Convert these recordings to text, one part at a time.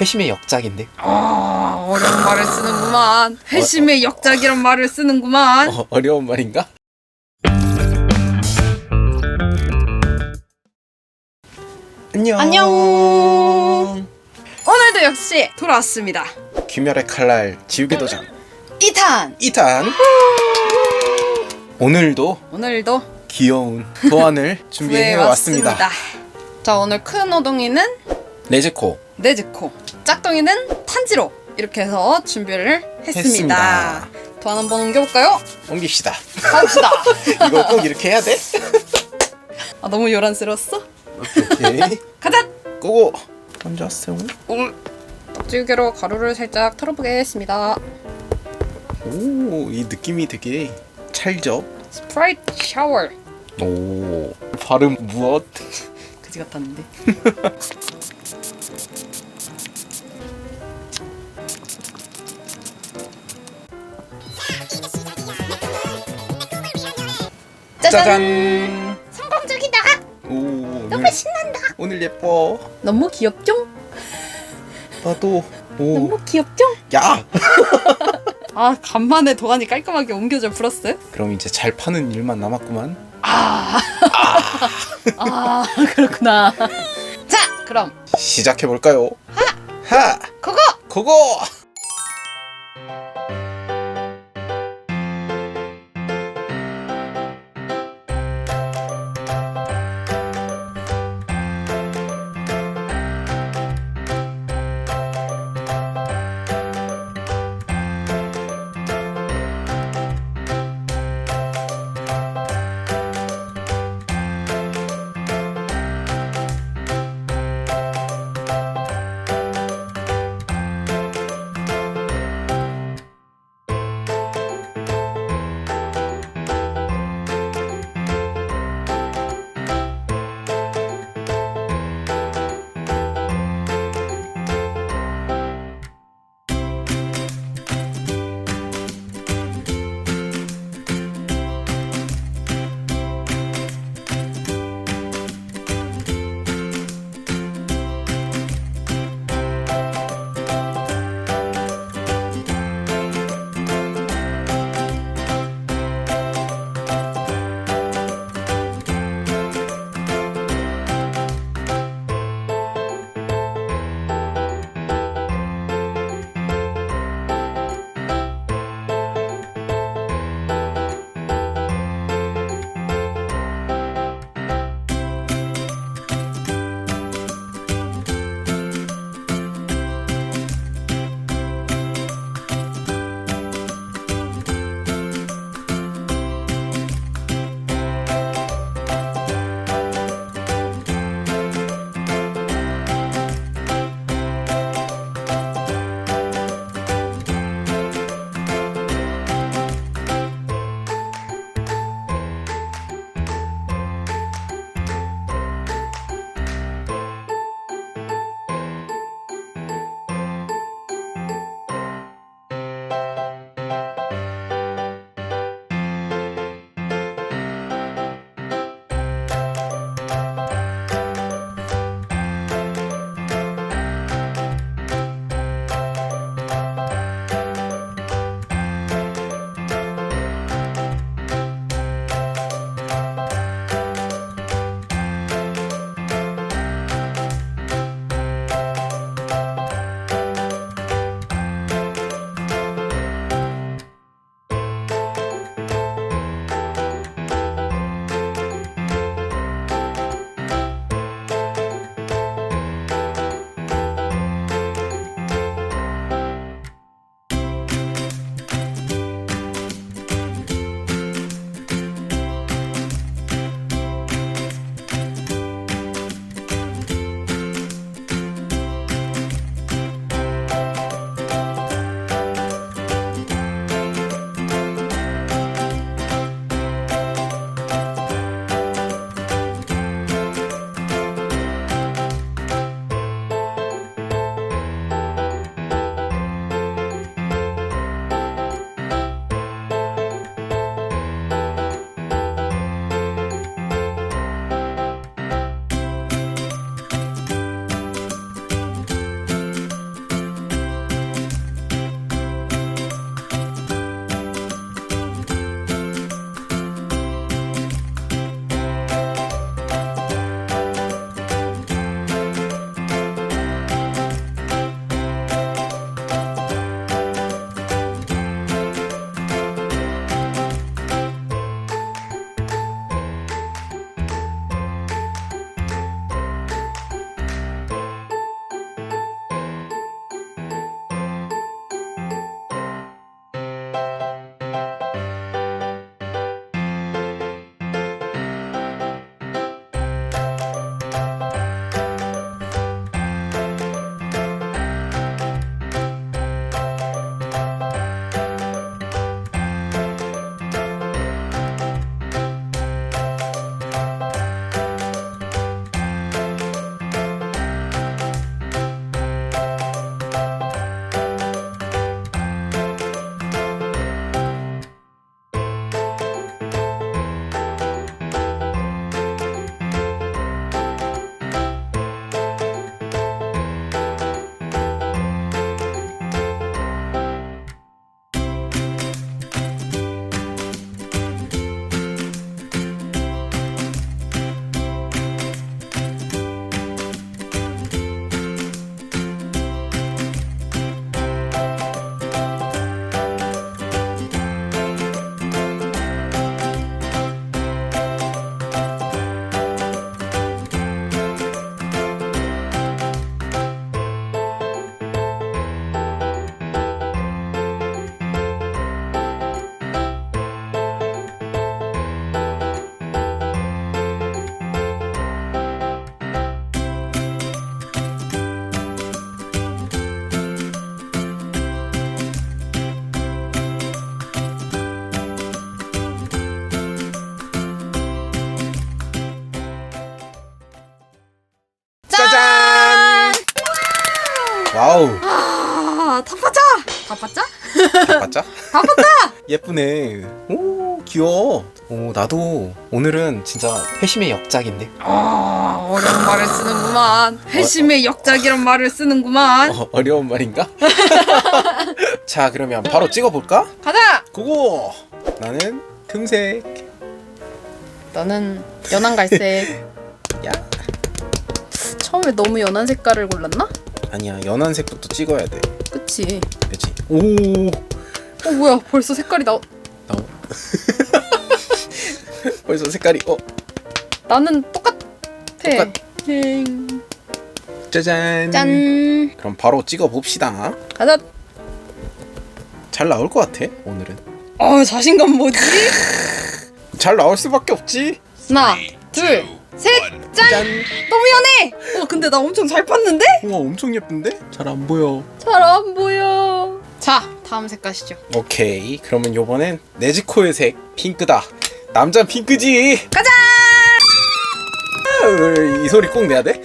회심의 역작인데. 아 어려운 말을 쓰는구만. 회심의 역작이란 말을 쓰는구만. 어, 어려운 말인가? 안녕. 안녕. 오늘도 역시 돌아왔습니다. 귀멸의 칼날 지우개 도장 2탄. 2탄. 오늘도 오늘도 귀여운 도안을 준비해 왔습니다. 자 오늘 큰 오동이는 네즈코 네즈코, 짝동이는 탄지로 이렇게 해서 준비를 했습니다. 했습니다. 도안 한번 옮겨볼까요? 옮깁시다. 가봅시다. 이거 꼭 이렇게 해야 돼? 아 너무 요란스러웠어? 오케이. 가자. 고고. 먼저 왔어요. 오늘 떡지우개로 가루를 살짝 털어보겠습니다. 오, 이 느낌이 되게 찰져. 스프라이트 샤워. 오, 발음 무엇? 그지 같았는데. 짜잔. 성공적이다. 오, 오늘, 너무 신난다. 오늘 예뻐. 너무 귀엽죠? 나도. 오, 너무 귀엽죠? 야. 아 간만에 도안이 깔끔하게 옮겨져 불었어요? 그럼 이제 잘 파는 일만 남았구만. 아 그렇구나. 자 그럼 시작해 볼까요? 하. 하. 그거 그거. 와우. 아, 다 봤자. 다 봤자? 다 봤자? 다 봤다. 예쁘네. 오 귀여워. 오 나도 오늘은 진짜 회심의 역작인데. 아, 어려운 말을 쓰는구만. 회심의 역작이란 말을 쓰는구만. 어, 어려운 말인가? 자 그러면 바로 찍어볼까? 가자. 고고. 나는 금색. 너는 연한 갈색. 야. 처음에 너무 연한 색깔을 골랐나? 아니야 연한 색부터 찍어야 돼. 그치. 그렇지. 오. 어 뭐야 벌써 색깔이 나. 나오. 벌써 색깔이 어 나는 똑같아. 똑같- 행. 짜잔. 짠. 그럼 바로 찍어 봅시다. 가자. 잘 나올 것 같아 오늘은. 어 자신감 뭐지? 잘 나올 수밖에 없지. 하나, 둘, 셋, 짠. 짠. 너무 연해. 어 근데 나 엄청 잘 봤는데? 우와 엄청 예쁜데? 잘 안 보여. 잘 안 보여. 자 다음 색 가시죠. 오케이 그러면 요번엔 네즈코의 색 핑크다. 남자 핑크지. 가자. 으, 이 소리 꼭 내야 돼?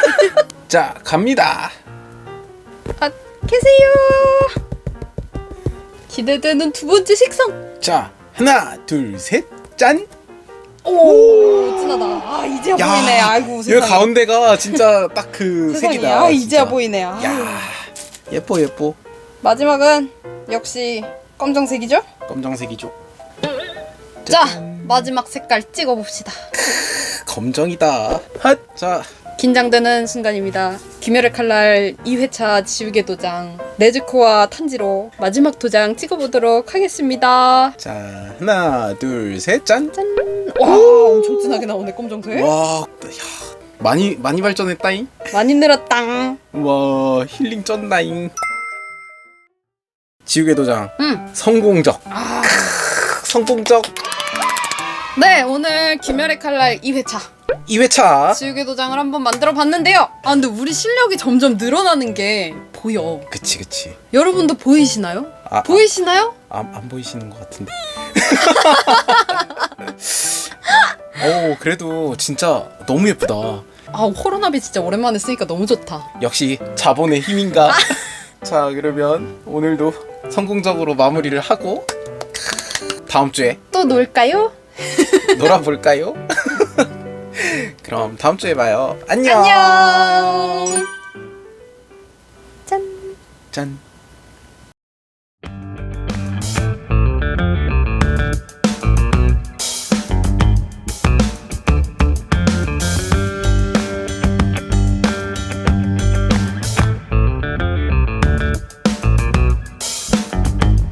자 갑니다. 아 계세요. 기대되는 두 번째 색상. 자 하나 둘 셋 짠. 오, 진하다. 아 이제야 보이네. 아이고 여기 세상에. 가운데가 진짜 딱 그 세상에. 색이다. 아 이제야 진짜. 보이네. 아. 야 예뻐 예뻐. 마지막은 역시 검정색이죠? 검정색이죠. 자. 마지막 색깔 찍어봅시다. 검정이다. 핫. 자 긴장되는 순간입니다. 김열의 칼날 2회차 지우개 도장 네즈코와 탄지로 마지막 도장 찍어보도록 하겠습니다. 자 하나 둘셋 짠. 짠! 와 엄청 진하게 나오네 검정색. 와, 야, 많이 많이 발전했다잉. 많이 늘었당. 와, 힐링 쩐다잉. 지우개 도장 음. 성공적. 아. 성공적. 네 오늘 김열의 칼날 2회차 2회차. 지우개 도장을 한번 만들어 봤는데요. 아 근데 우리 실력이 점점 늘어나는 게 보여. 그치 그치. 여러분도 보이시나요? 아, 보이시나요? 아, 안, 안 보이시는 것 같은데. 오, 그래도 진짜 너무 예쁘다. 아 호로나비 진짜 오랜만에 쓰니까 너무 좋다. 역시 자본의 힘인가. 자, 그러면 오늘도 성공적으로 마무리를 하고 다음 주에 또 놀까요? 놀아볼까요? 그럼 다음 주에 봐요. 안녕. 안녕. 짠. 짠.